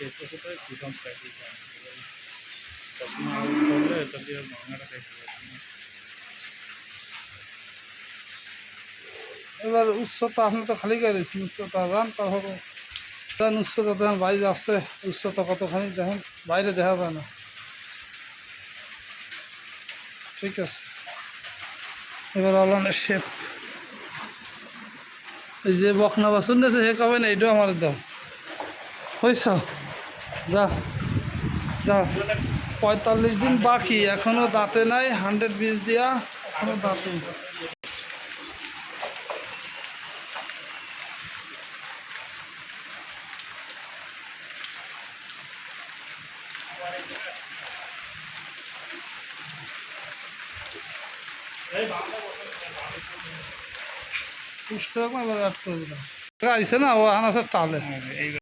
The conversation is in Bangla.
না এবার উচ্চতা আপনি তো খালি করেছেন উচ্চতা যান, তারপর যান, উচ্চতা দেখেন বাইরে আসছে, উচ্চতা কতখানি দেখেন, বাইরে দেখা যায় না। ঠিক আছে। এবার আলানের শেপ এই যে বখনা বাসন নিয়েছে হে কবে না এটাও আমার দাও। হয়েছ যা যা। পঁয়তাল্লিশ দিন বাকি, এখনও দাঁতে নাই হান্ড্রেড বিশ দিয়া এখনও দাঁতে আইসে না, ও আনাসের টালে।